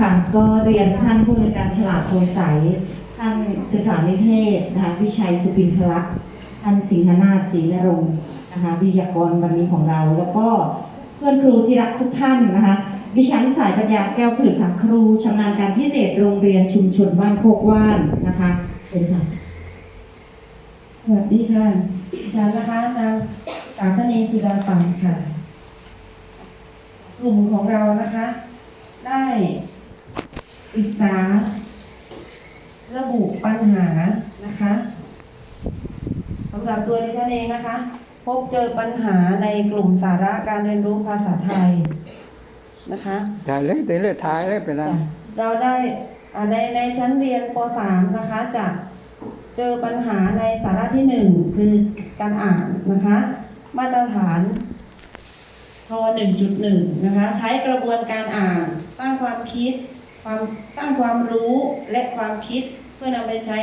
ค่ะก็เรียนท่านผู้ในวยการฉลาดโพลใสท่านศึกษานิเทศนะคะวิชัยสุปินทลักษ์ท่านศรีธนาถศรีนรงค์นะคะวิทยากรวันนี้ของเรา แล้วก็เพื่อนครูที่รักทุกท่านนะคะดิฉันสายปัญญาแก้วผลึกค่ะครูชำนาญการพิเศษโรงเรียนชุมชนบ้านโคกว่านนะคะเป็นค่ะสวัสดีค่ะดิฉันนะคะนางสาธนีสุดาปังค่ะ กลุ่มของเรานะคะ ได้ ปรึกษา ระบุปัญหานะคะสำหรับตัวดิฉันเองนะคะ พบเจอปัญหาในกลุ่มสาระการเรียนรู้ภาษาไทยนะคะถ่ายเลยตีเลยถ่ายเลยไปแล้วเราได้อ่าในในชั้นเรียนป .3 นะคะจะเจอปัญหาในสาระที่หนึ่งคือการอ่านนะคะ มาตรฐานท 1.1 นะคะ ใช้กระบวนการอ่าน สร้างความคิด ความสร้างความรู้และความคิดเพื่อนำไปใช้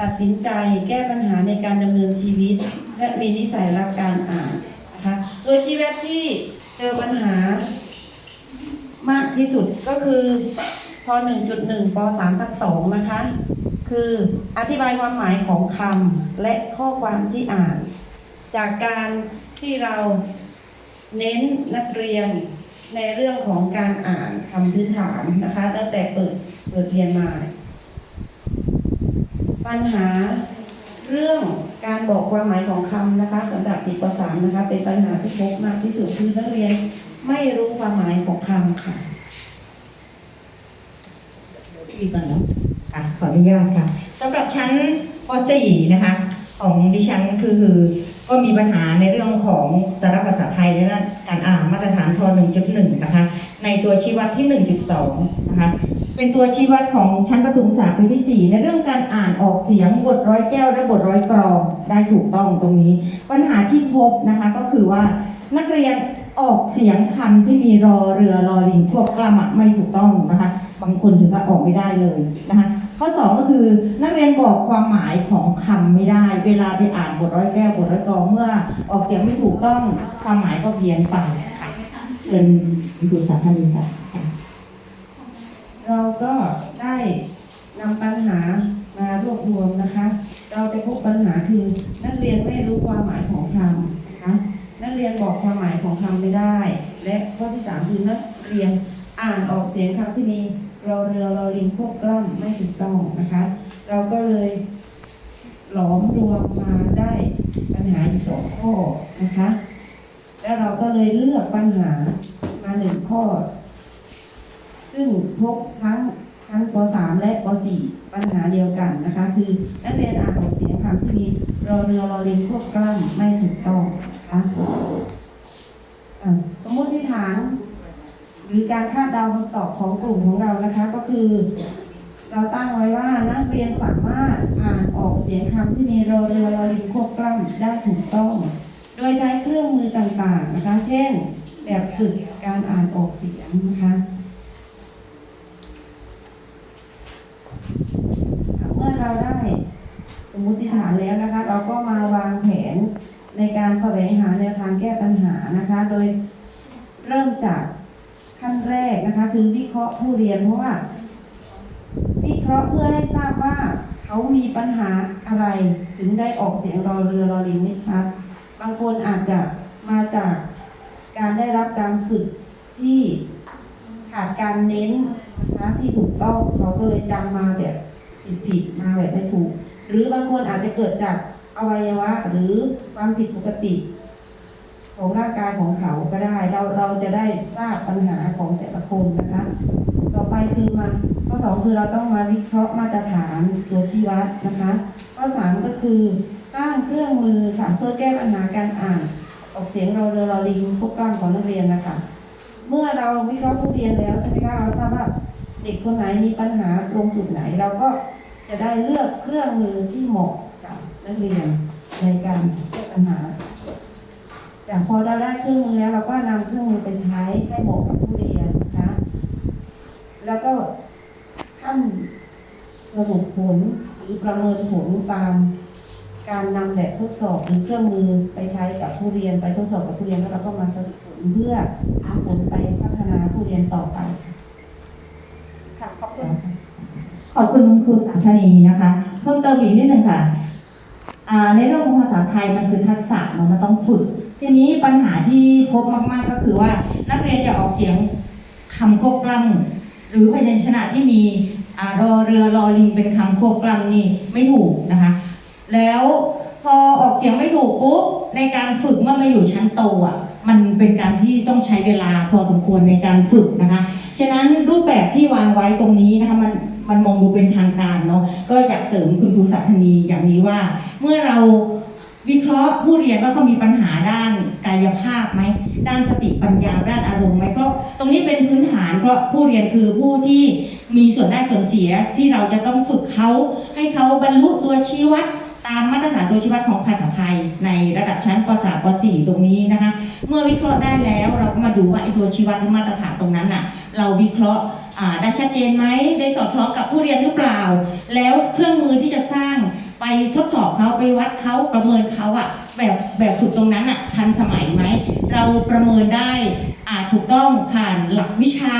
ตัดสินใจแก้ปัญหาในการดำเนินชีวิต และมีนิสัยรักการอ่านนะคะโดยชีวิตที่เจอปัญหามากที่สุดก็คือพ1.1ป3ทับ2นะคะ คืออธิบายความหมายของคำและข้อความที่อ่าน จากการที่เราเน้นนักเรียน ในเรื่องของการอ่านคำพื้นฐานนะคะ ตั้งแต่เปิดเปิดเรียนมา ปัญหาเรื่องการบอกความหมายของคำนะคะสำหรับติดป .3 นะคะ เป็นปัญหาที่พบมากที่สุดคือนักเรียนไม่รู้ความหมายของคำค่ะพี่ก่อนเนาะค่ะขออนุญาตค่ะสำหรับชั้นป .4 นะคะ ของดิฉันคือ ก็มีปัญหาในเรื่องของสาระภาษาไทยในด้านการอ่านมาตรฐานท1.1 นะคะ ในตัวชี้วัดที่ 1.2 นะคะ เป็นตัวชี้วัดของชั้นประถมศึกษาปีที่ 4 ในเรื่องการอ่านออกเสียงบทร้อยแก้วและบทร้อยกรองได้ถูกต้องตรงนี้ ปัญหาที่พบนะคะก็คือว่านักเรียนออกเสียงคำที่มีรอเรือรอลิงพวกกล้ามะไม่ถูกต้องนะคะ บางคนถึงกับออกไม่ได้เลยนะคะ ข้อ2ก็คือนักเรียนบอกความหมายของคำไม่ได้ เวลาไปอ่านบทร้อยแก้วบทร้อยกรองเมื่อออกเสียงไม่ถูกต้องความหมายก็เพี้ยนไปค่ะเชิญคุณครูสาธานีค่ะเราก็ได้นำปัญหามารวบรวมนะคะ เราจะพบปัญหาคือนักเรียนไม่รู้ความหมายของคำนะคะนักเรียนบอกความหมายของคำไม่ได้ และข้อที่สามคือนักเรียน อ่านออกเสียงคำที่มีรอเรือรอลิงพวกกล้ำไม่ถูกต้องนะคะ เราก็เลยหลอมรวมมาได้ปัญหาอยู่สองข้อนะคะ แล้วเราก็เลยเลือกปัญหามาหนึ่งข้อ ซึ่งพบทั้งชั้นป .3 และป .4 ปัญหาเดียวกันนะคะ คือนักเรียนอ่านออกเสียงคำที่มีรอเรือรอลิงควบกล้ำไม่ถูกต้องนะคะอะสมมติฐาน รือการคาดเดาคำตอบของกลุ่มของเรานะคะ ก็คือ เราตั้งไว้ว่านักเรียนสามารถอ่านออกเสียงคำที่มีรอเรือรอลิงควบกล้ำได้ถูกต้อง โดยใช้เครื่องมือต่างๆนะคะ เช่น แบบฝึกการอ่านออกเสียงนะคะเมื่อเราได้สมมติฐานแล้วนะคะ เราก็มาวางแผนในการแสวงหาแนวทางแก้ปัญหานะคะ โดยเริ่มจาก ขั้นแรกนะคะ คือวิเคราะห์ผู้เรียนเพราะว่า วิเคราะห์เพื่อให้ทราบว่าเขามีปัญหาอะไรถึงได้ออกเสียงรอเรือรอลิงไม่ชัด บางคนอาจจะมาจากการได้รับการฝึกที่ขาดการเน้นนะคะที่ถูกต้องเขาก็เลยจำมาแบบผิดๆมาแบบไม่ถูก หรือบางคนอาจจะเกิดจากอวัยวะหรือความผิดปกติ ของร่างกายของเขาก็ได้ เราเราจะได้ทราบปัญหาของแต่ละคนนะคะ ต่อไปคือมาข้อสองคือเราต้องมาวิเคราะห์มาตรฐานตัวชี้วัดนะคะ ข้อสามก็คือสร้างเครื่องมือค่ะเพื่อแก้ปัญหาการอ่าน ออกเสียงรอเรือเรอลิงพวกกล้ามของนักเรียนนะคะ เมื่อเราวิเคราะห์ผู้เรียนแล้วใช่ไหมคะเราทราบว่าเด็กคนไหนมีปัญหาตรงจุดไหน เราก็จะได้เลือกเครื่องมือที่เหมาะกับนักเรียนในการแก้ปัญหา จากพอเราได้เครื่องมือแล้วเราก็นำเครื่องมือไปใช้ให้เหมาะกับผู้เรียนนะคะ แล้วก็ขั้นสรุปผลหรือประเมินผลตามการนำแบบทดสอบหรือเครื่องมือไปใช้กับผู้เรียนไปทดสอบกับผู้เรียนแล้วเราก็มาสรุปผลเพื่อหาผลไปพัฒนาผู้เรียนต่อไปค่ะขอบคุณครูสาธนีนะคะเพิ่มเติมอีกนิดหนึ่งค่ะในเรื่องของภาษาไทยมันคือทักษะมันต้องฝึก ทีนี้ปัญหาที่พบมาก ๆ ก็คือว่านักเรียนจะออกเสียงคำควบกล้ำหรือพยัญชนะที่มีอารอเรือรอลิงเป็นคำควบกล้ำนี่ไม่ถูกนะคะ แล้วพอออกเสียงไม่ถูกปุ๊บในการฝึกเมื่อมาอยู่ชั้นโตอะมันเป็นการที่ต้องใช้เวลาพอสมควรในการฝึกนะคะ ฉะนั้นรูปแบบที่วางไว้ตรงนี้นะคะมันมันมองดูเป็นทางการเนาะก็อยากเสริมคุณครูสัพนีอย่างนี้ว่า เมื่อเรา วิเคราะห์ผู้เรียนว่าเขามีปัญหาด้านกายภาพไหม ด้านสติปัญญา ด้านอารมณ์ไหมเพราะตรงนี้เป็นพื้นฐานเพราะผู้เรียนคือผู้ที่มีส่วนได้ส่วนเสียที่เราจะต้องฝึกเขา ให้เขาบรรลุตัวชี้วัดตามมาตรฐานตัวชี้วัดของภาษาไทย ในระดับชั้นป .3 ป .4 ตรงนี้นะคะ เมื่อวิเคราะห์ได้แล้วเราก็มาดูว่าไอ้ตัวชี้วัดมาตรฐานตรงนั้นน่ะ เราวิเคราะห์ได้ชัดเจนไหมได้สอดคล้องกับผู้เรียนหรือเปล่า แล้วเครื่องมือที่จะสร้าง ไปทดสอบเขาไปวัดเขาประเมินเขาอะแบบแบบฝึกตรงนั้นอะทันสมัยไหมเราประเมินได้อ่าถูกต้องผ่านหลักวิชา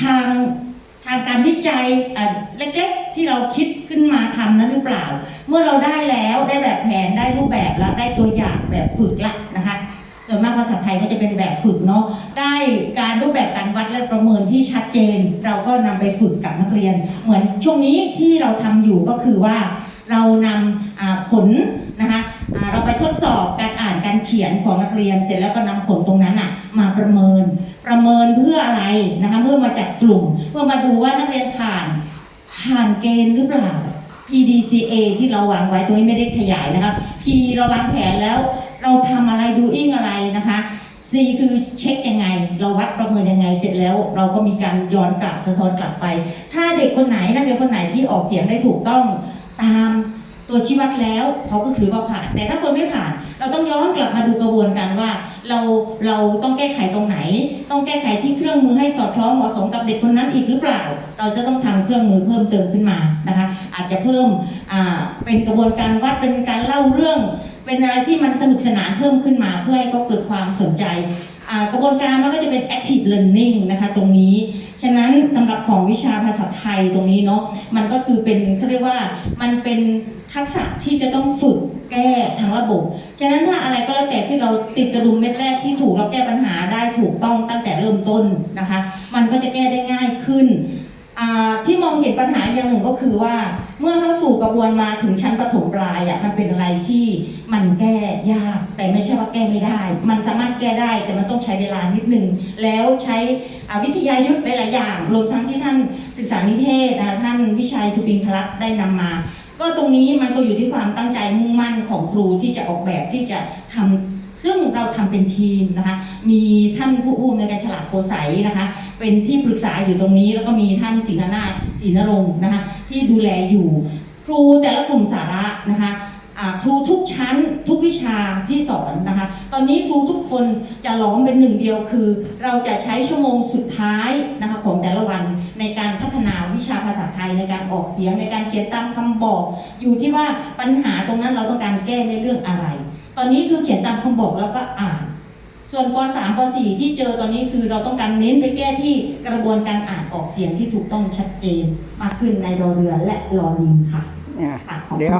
ทางทางการวิจัยอะเล็กๆ ที่เราคิดขึ้นมาทำนั้นหรือเปล่า เมื่อเราได้แล้วได้แบบแผนได้รูปแบบแล้วได้ตัวอย่างแบบฝึกละนะคะ ส่วนมากภาษาไทยก็จะเป็นแบบฝึกเนาะได้การรูปแบบการวัดและประเมินที่ชัดเจน เราก็นำไปฝึกกับนักเรียน เหมือนช่วงนี้ที่เราทำอยู่ก็คือว่าเรานำผลนะคะเราไปทดสอบการอ่านการเขียนของนักเรียน เสร็จแล้วก็นำผลตรงนั้นอะมาประเมินประเมินเพื่ออะไรนะคะเพื่อมาจัดกลุ่ม เพื่อมาดูว่านักเรียนผ่านผ่านเกณฑ์หรือเปล่า PDCA ที่เราวางไว้ตรงนี้ไม่ได้ขยายนะคะ P เราวางแผนแล้ว เราทำ C คือเช็คยังไง เราวัดประเมินยังไงเสร็จแล้ว เราก็มีการย้อนกลับสะท้อนกลับไป ถ้าเด็กคนไหนนักเรียนคนไหนที่ออกเสียงได้ถูกต้องตาม ตัวชี้วัดแล้วเขาก็ถือว่าผ่าน แต่ถ้าคนไม่ผ่าน เราต้องย้อนกลับมาดูกระบวนการว่า เราเราต้องแก้ไขตรงไหน ต้องแก้ไขที่เครื่องมือให้สอดคล้องเหมาะสมกับเด็กคนนั้นอีกหรือเปล่า เราจะต้องทำเครื่องมือเพิ่มเติมขึ้นมานะคะ อาจจะเพิ่มเป็นกระบวนการวัดเป็นการเล่าเรื่อง เป็นอะไรที่มันสนุกสนานเพิ่มขึ้นมา เพื่อให้เขาเกิดความสนใจ กระบวนการมันก็จะเป็น active learning นะคะตรงนี้ ฉะนั้นสำหรับของวิชาภาษาไทยตรงนี้เนาะมันก็คือเป็นเขาเรียกว่ามันเป็นทักษะที่จะต้องฝึกแก้ทั้งระบบ ฉะนั้นถ้าอะไรก็แล้วแต่ที่เราติดกระดุมเม็ดแรกที่ถูกเราแก้ปัญหาได้ถูกต้องตั้งแต่เริ่มต้นนะคะ มันก็จะแก้ได้ง่ายขึ้นที่มองเห็นปัญหาอย่างหนึ่งก็คือว่า เมื่อเข้าสู่กระบวนมาถึงชั้นประถมปลายอะมันเป็นอะไรที่มันแก้ยาก แต่ไม่ใช่ว่าแก้ไม่ได้ มันสามารถแก้ได้แต่มันต้องใช้เวลานิดนึง แล้วใช้วิทยายุทธ์หลายๆอย่างรวมทั้งที่ท่านศึกษานิเทศนะท่านวิชัยสุปิงคลักษ์ได้นำมาก็ตรงนี้มันก็อยู่ที่ความตั้งใจมุ่งมั่นของครูที่จะออกแบบที่จะทำ ซึ่งเราทำเป็นทีมนะคะ มีท่านผู้อุ้มในการฉลาดโพใสนะคะ เป็นที่ปรึกษาอยู่ตรงนี้ แล้วก็มีท่านสิงหนาถศรีนรงค์นะคะ ที่ดูแลอยู่ ครูแต่ละกลุ่มสาระนะคะครูทุกชั้นทุกวิชาที่สอนนะคะ ตอนนี้ครูทุกคนจะล้อมเป็นหนึ่งเดียวคือ เราจะใช้ชั่วโมงสุดท้ายนะคะของแต่ละวันในการพัฒนาวิชาภาษาไทยในการออกเสียงในการเขียนตามคำบอก อยู่ที่ว่าปัญหาตรงนั้นเราต้องการแก้ในเรื่องอะไร ตอนนี้คือเขียนตามคำบอกแล้วก็อ่าน ส่วนป .3 ป .4 ที่เจอตอนนี้คือเราต้องการเน้นไปแก้ที่กระบวนการอ่านออกเสียงที่ถูกต้องชัดเจน มากขึ้นในรอเรือและรอลิงค่ะเนี่ยค่ะขอบคุณเดี๋ยว